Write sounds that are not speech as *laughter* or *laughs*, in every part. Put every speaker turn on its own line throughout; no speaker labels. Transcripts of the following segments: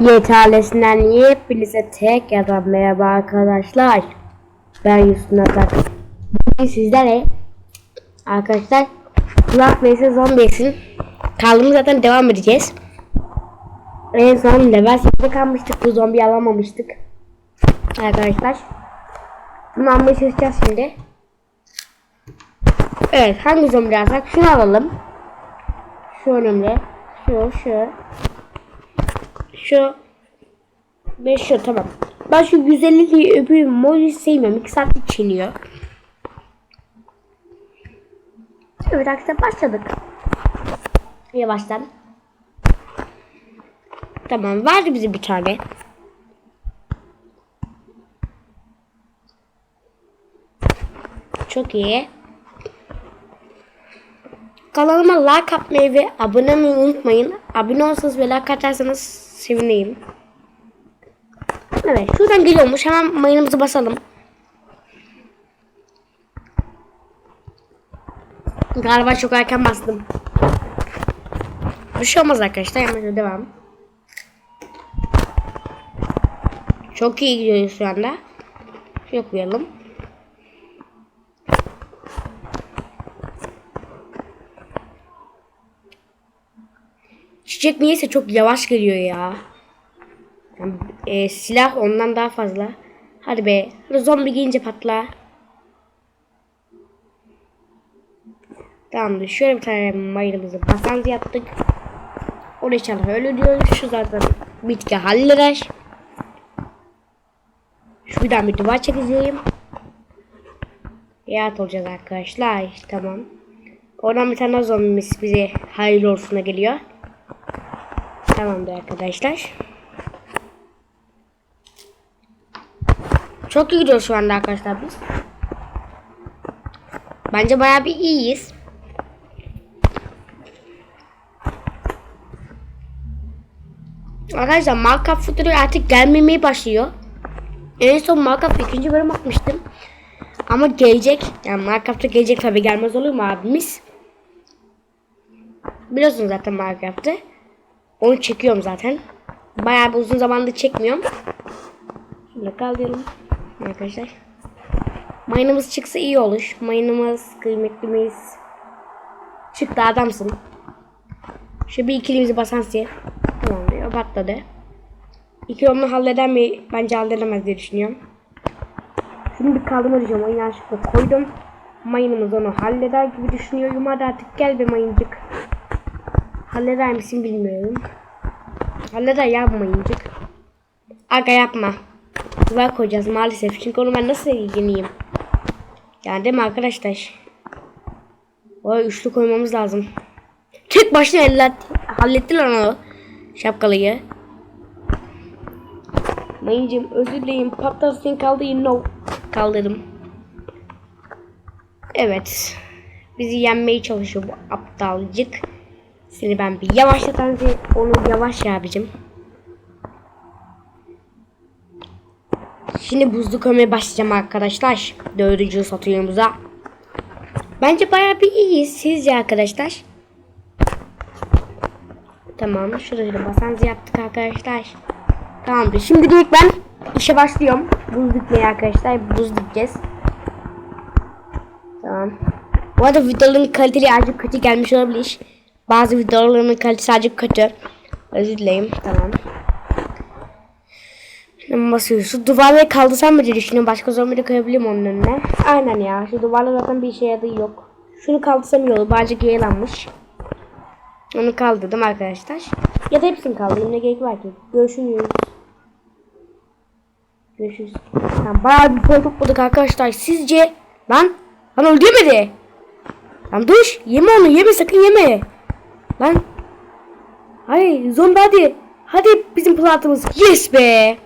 Yeterlisinden hepinize tek ya da merhaba arkadaşlar. Ben Yusuf Natak. Bugün sizlere arkadaşlar Plants vs Zombies'in kaldığımız zaten devam edeceğiz. En son level 8'de kalmıştık. Bu zombi alamamıştık. Arkadaşlar. Bunu almaya çalışacağız şimdi. Evet hangi zombi alsak şunu alalım. Şu önemli. Şu şu. Şu ve şu tamam. Ben şu 150'liği öbür modu sevmiyorum. 2 saat çiniyor. Evet arkadaşlar başladık. Yavaştan. Tamam verdi bize bir tane. Çok iyi. Kanalıma like atmayı ve abone olmayı unutmayın. Abone olsanız ve like atarsanız sevineyim. Evet şuradan geliyormuş. Hemen mayınımızı basalım. Galiba çok erken bastım. Bir şey olmaz arkadaşlar. Hemen devam. Çok iyi gidiyoruz şu anda. Yapmayalım. Çiçek niyeyse çok yavaş geliyor ya. Yani, e, silah ondan daha fazla. Hadi be. Hadi zombi giyince patla. Tamamdır. Şöyle bir tane mayınımızı basanız yaptık. Onu inşallah öyle diyoruz. Şu zaten bitki halleder. Şu bir daha bir duvar çekeceğim. Yat olacağız arkadaşlar. Tamam. Oradan bir tane zombimiz bize hayırlı olsuna geliyor. Tamamdır arkadaşlar. Çok iyi gidiyoruz şu anda arkadaşlar biz. Bence bayağı bir iyiyiz. Arkadaşlar Minecraft futuru artık gelmemeye başlıyor. En son Minecraft ikinci bölüm atmıştım. Ama gelecek. Yani Minecraft'ta gelecek tabi gelmez olur mu abimiz? Biliyorsunuz zaten Minecraft'ı. Onu çekiyorum zaten. Bayağı bir uzun zamandır çekmiyorum. Şimdi kaldıralım arkadaşlar. Mayınımız çıksa iyi olur. Mayınımız, kıymetlimiz. Çıktı adamsın. Şu bir ikilimizi basan siye. Tamam diyor. Patladı. İki onu halleder mi? Bence halledemez diye düşünüyorum. Şimdi bir kaldırma diyeceğim. Oyunu yanlışlıkla koydum. Mayınımız onu halleder gibi düşünüyorum. Hadi artık gel be mayıncık. Halleder misin bilmiyorum. Halleder ya bu mayıncık. Aga yapma. Duvar koyacağız maalesef. Çünkü onu ben nasıl ilgileneyim? Yani değil mi arkadaşlar? O üçlü koymamız lazım. Tek başına eller hallettiler onu. Şapkalıyı. Mayıncım özür dilerim. Patlasın kaldı no. Kaldırdım. Evet. Bizi yenmeye çalışıyor bu aptalcık. Seni ben bir yavaşlatan onu yavaş ya abicim. Şimdi buzlu kömüre başlayacağım arkadaşlar. Dördüncü satıyorumuza. Bence bayağı bir iyiyiz. Sizce arkadaşlar? Tamam. Şurada basanızı yaptık arkadaşlar. Tamamdır. Şimdi direkt ben işe başlıyorum. Buz dikmeye arkadaşlar. Buz dikeceğiz. Tamam. Bu arada videoların kaliteli azıcık kötü gelmiş olabilir. Bazı videoların kalitesi azıcık kötü. Özür dileyim. Tamam. Şimdi basıyor. Şu duvarları kaldırsam mı diye düşünüyorum. Başka zombi koyabilirim onun önüne. Aynen ya. Şu duvarlar zaten bir işe yaradığı yok. Şunu kaldırsam iyi olur. Bağcık yayılanmış. Onu kaldırdım arkadaşlar. Ya da hepsini kaldırayım. Ne gerek var ki? Görüşürüz. Görüşürüz. Tamam, bayağı bir boy topladık arkadaşlar. Sizce? Lan? Lan öldürmedi. Lan dur. Yeme onu. Yeme sakın yeme. Lan. Hayır zombi hadi. Hadi bizim plantımız. Yes be.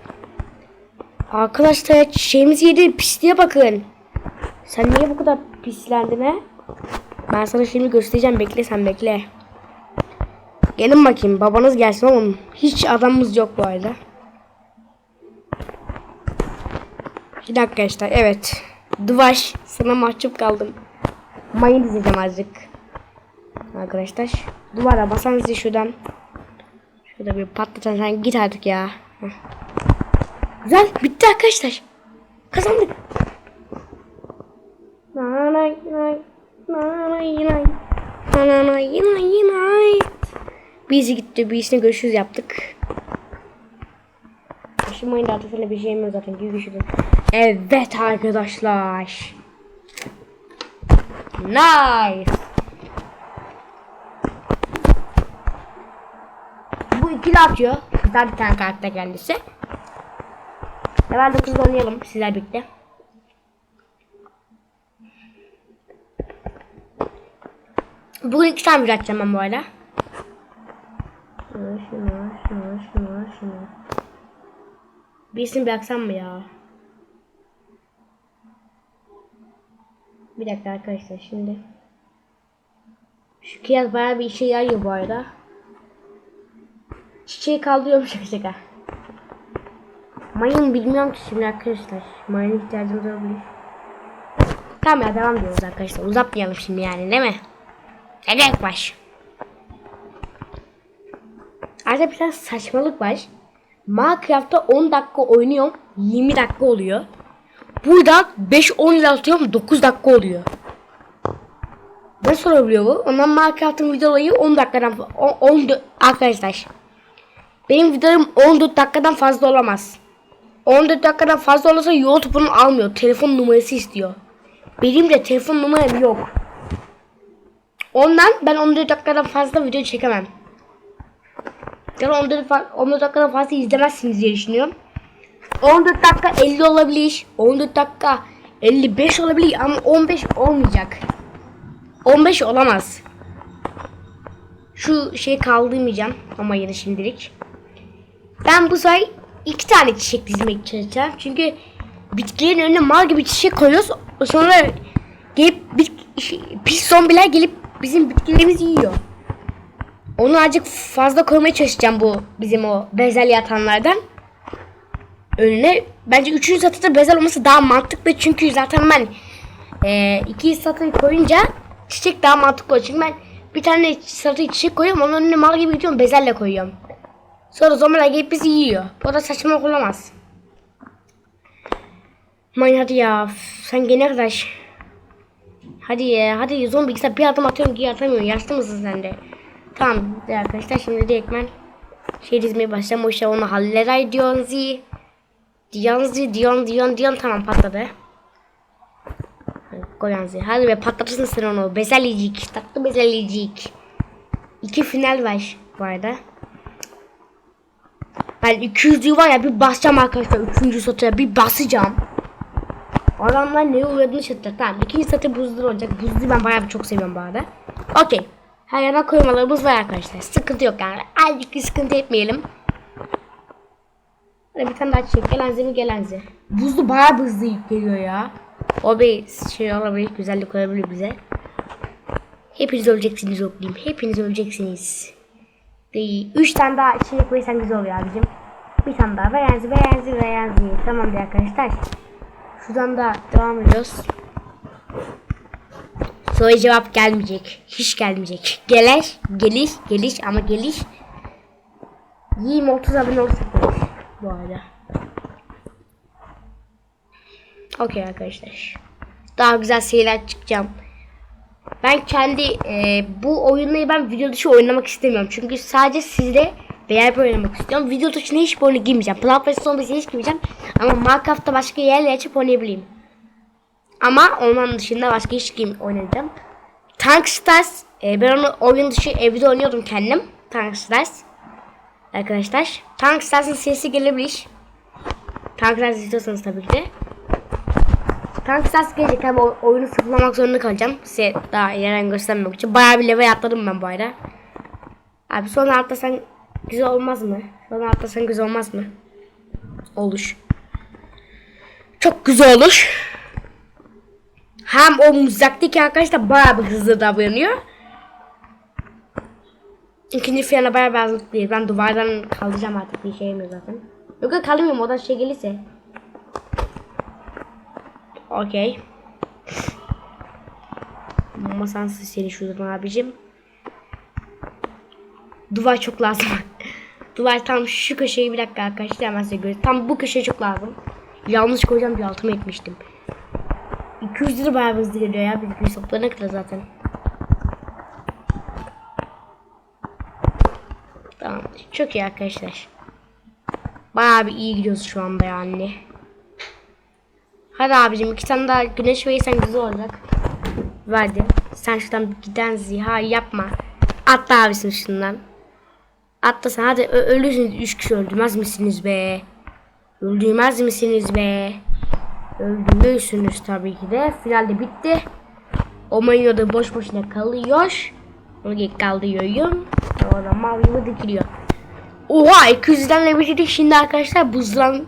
Arkadaşlar şeyimizi yedi. Pisliğe bakın. Sen niye bu kadar pislendin he? Ben sana şimdi göstereceğim. Bekle sen bekle. Gelin bakayım. Babanız gelsin oğlum. Hiç adamımız yok bu arada. Şimdi arkadaşlar evet. Duvaş. Sana mahcup kaldım. Mayın dizeceğim azıcık. Arkadaşlar duvara basanız şuradan şurada bir patlatan sen git artık ya. Heh. Güzel bitti arkadaşlar. Kazandık. Nanay nanay nanay nanay nanay nanay nanay Bizi gitti birisine görüşürüz yaptık. Şu mayın dağıtısıyla bir şeyim yok zaten. Görüşürüz. Evet arkadaşlar. Nice. İkili atıyor. Güzel bir tane karakter kendisi. Level 9'da oynayalım sizler birlikte. Bugün iki tane video ben bu arada. Şunu, şunu, şunu, şunu, şunu. Birisini bıraksam mı ya? Bir dakika arkadaşlar şimdi. Şu kıyas bayağı bir işe yarıyor bu arada. Çiçeği kaldırıyorum şaka şaka. Mayın bilmiyorum ki şimdi arkadaşlar. Mayın ihtiyacımız olabilir. Tamam ya devam ediyoruz arkadaşlar. Uzatmayalım şimdi yani değil mi? Evet baş. Arada bir tane saçmalık var. Minecraft'ta 10 dakika oynuyorum. 20 dakika oluyor. Burada 5-10 yıl atıyorum 9 dakika oluyor. Nasıl olabiliyor bu? Ondan Minecraft'ın videoları 10 dakikadan 10, 14 arkadaşlar. Benim videolarım 14 dakikadan fazla olamaz. 14 dakikadan fazla olursa YouTube'un almıyor. Telefon numarası istiyor. Benim de telefon numaram yok. Ondan ben 14 dakikadan fazla video çekemem. Yani 14, fa- 14 dakikadan fazla izlemezsiniz diye düşünüyorum. 14 dakika 50 olabilir. 14 dakika 55 olabilir ama 15 olmayacak. 15 olamaz. Şu şey kaldırmayacağım ama yine şimdilik. Ben bu sefer iki tane çiçek dizmek çalışacağım. Çünkü bitkilerin önüne mal gibi çiçek koyuyoruz. Sonra gelip bit, pis zombiler gelip bizim bitkilerimizi yiyor. Onu azıcık fazla koymaya çalışacağım bu bizim o bezelye atanlardan. Önüne bence üçüncü satıda bezel olması daha mantıklı çünkü zaten ben e, iki satı koyunca çiçek daha mantıklı oluyor. Çünkü ben bir tane satı çiçek koyuyorum onun önüne mal gibi gidiyorum bezelle koyuyorum. Sonra zombiler gelip bizi yiyor. Bu da saçma olamaz. Man hadi ya sen gene arkadaş. Hadi ya hadi zombi gitse bir adım atıyorum ki atamıyorum. Yaşlı mısın sen de? Tamam arkadaşlar şimdi direkt ben şey dizmeye başlayacağım. O işte onu halleder diyoruz. Diyanzi diyon diyon diyon tamam patladı. Koyanzi. Hadi be patlatırsın sen onu. Bezelyecik. Tatlı bezelyecik. İki final var bu arada. Ben 200'lü var ya bir basacağım arkadaşlar. Üçüncü satıya bir basacağım. Adamlar neye uğradığını şaşırtacak. Tamam ikinci satı buzlu olacak. Buzlu ben bayağı bir çok seviyorum bu arada. Okey. Her yana koymalarımız var arkadaşlar. Sıkıntı yok yani. Azıcık bir sıkıntı etmeyelim. Hadi bir tane daha çek. Gelenzi mi gelenzi. Buzlu bayağı hızlı geliyor ya. O bir şey olabilir. Güzellik olabilir bize. Hepiniz öleceksiniz okuyayım. Hepiniz öleceksiniz. Değil. Üç tane daha içine koysan güzel oluyor abicim. Bir tane daha. Beğenzi beğenzi beğenzi. Tamam diye arkadaşlar. Şuradan da devam ediyoruz. Soru cevap gelmeyecek. Hiç gelmeyecek. Gelir, geliş, geliş ama geliş. 20-30 abone olursak. Bu arada. Okey arkadaşlar. Daha güzel şeyler çıkacağım. Ben kendi e, bu oyunları ben video dışı oynamak istemiyorum. Çünkü sadece sizde beraber oynamak istiyorum. Video dışında hiç oyunu girmeyeceğim. Plant Zombies'e hiç girmeyeceğim. Ama Minecraft'ta başka yerle açıp oynayabileyim. Ama onun dışında başka hiç game oynayacağım. Tank Stars e, ben onu oyun dışı evde oynuyordum kendim. Tank Stars. Arkadaşlar. Tank Stars'ın sesi gelebilir. Tank Stars istiyorsanız tabii ki de. Tank Stars gelecek o- oyunu sıfırlamak zorunda kalacağım. Size daha ileriden göstermemek için. Bayağı bir level atladım ben bu arada. Abi sonra atlasan güzel olmaz mı? Sonra atlasan güzel olmaz mı? Olur. Çok güzel olur. Hem o mızraktaki arkadaş da bayağı bir hızlı davranıyor. İkinci frene bayağı bir değil. Ben duvardan kaldıracağım artık bir şey mi zaten. Yok yok kaldırmıyorum o şey gelirse. Okey. Masansız seni şuradan abicim. Duvar çok lazım. *laughs* Duvar tam şu köşeyi bir dakika arkadaşlar hemen size göstereyim. Tam bu köşeye çok lazım. Yanlış koyacağım bir altıma etmiştim. 200 lira bayağı hızlı geliyor ya. Bir 200 toplarına kadar zaten. Tamam. Çok iyi arkadaşlar. Bayağı bir iyi gidiyoruz şu anda yani. Hadi abicim iki tane daha güneş verirsen güzel olacak. Verdi. Sen şuradan giden ziha yapma. Atla abisin şundan. Atlasın hadi Ö- ölürsünüz. Üç kişi öldürmez misiniz be? Öldürmez misiniz be? Öldürürsünüz tabii ki de. Finalde bitti. O mayo da boş boşuna kalıyor. Onu geri kaldırıyorum. Orada mal gibi dikiliyor. Oha 200'den level'de şimdi arkadaşlar buzlan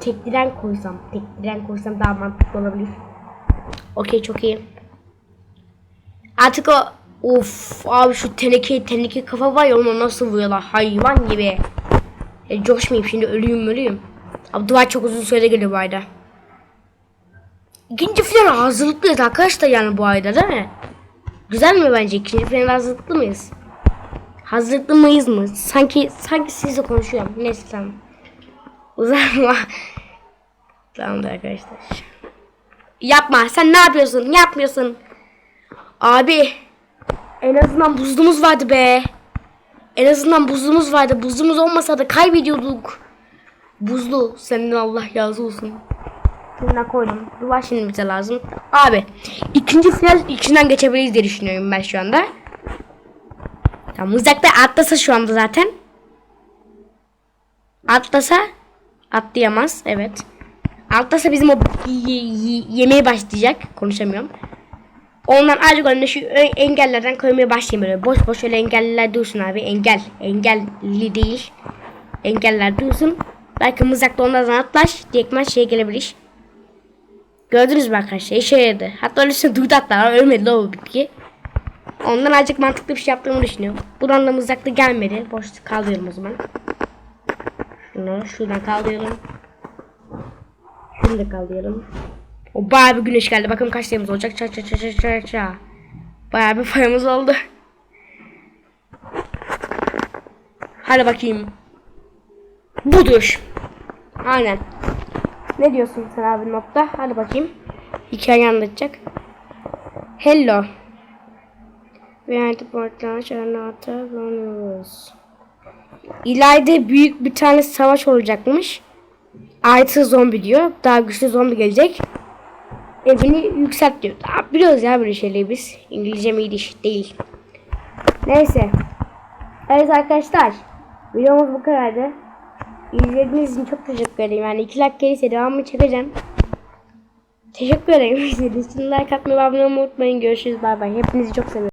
tekliren koysam. Tekliren koysam daha mantıklı olabilir. Okey çok iyi. Artık o Of abi şu teneke teneke kafa var ya ona nasıl vuruyorlar hayvan gibi. E, coşmayayım şimdi ölüyüm ölüyüm. Abi duvar çok uzun sürede geliyor bu ayda. İkinci final hazırlıklıyız arkadaşlar yani bu ayda değil mi? Güzel mi bence? İkinci final hazırlıklı mıyız? Hazırlıklı mıyız mı? Sanki sanki sizle konuşuyorum. Neyse tamam. Uzatma. Tamamdır arkadaşlar. Yapma. Sen ne yapıyorsun? Yapmıyorsun. Abi. En azından buzluğumuz vardı be. En azından buzluğumuz vardı. Buzluğumuz olmasa da kaybediyorduk. Buzlu. Senden Allah razı olsun. Şuna koydum. Duvar şimdi bize lazım. Abi. ikinci final içinden geçebiliriz diye düşünüyorum ben şu anda. Tamam mızrakta atlasa şu anda zaten. Atlasa atlayamaz. Evet. Atlasa bizim o yemeye başlayacak. Konuşamıyorum. Ondan ayrıca önüne şu engellerden koymaya başlayayım böyle. Boş boş öyle engeller dursun abi. Engel. Engelli değil. Engeller dursun. Belki mızrakla onlardan atlar. Direktmen şey gelebilir. Gördünüz mü arkadaşlar? İşe yaradı. Hatta öylesine duydu hatta. Ölmedi de o bitki. Ondan azıcık mantıklı bir şey yaptığımı düşünüyorum. Buradan da mızraklı gelmedi. Boş kaldırıyorum o zaman. Şunu şuradan kaldıralım. Şunu da kaldıralım. O bayağı bir güneş geldi. Bakın kaç sayımız olacak. Ça ça ça ça ça ça. Bayağı bir payımız oldu. Hadi bakayım. Budur. Aynen. Ne diyorsun sen abi nokta? Hadi bakayım. Hikaye anlatacak. Hello. Behind the portlaş anahtar bulamıyoruz. İleride büyük bir tane savaş olacakmış. Artı zombi diyor. Daha güçlü zombi gelecek. Evini yükselt diyor. Aa, biliyoruz ya böyle şeyleri biz. İngilizcem iyi değil-. Neyse. Evet arkadaşlar. Videomuz bu kadardı. İzlediğiniz için çok teşekkür ederim. Yani 2 like gelirse devamını çekeceğim. Teşekkür ederim. *laughs* İzlediğiniz için like atmayı abone olmayı unutmayın. Görüşürüz. Bay bay. Hepinizi çok seviyorum.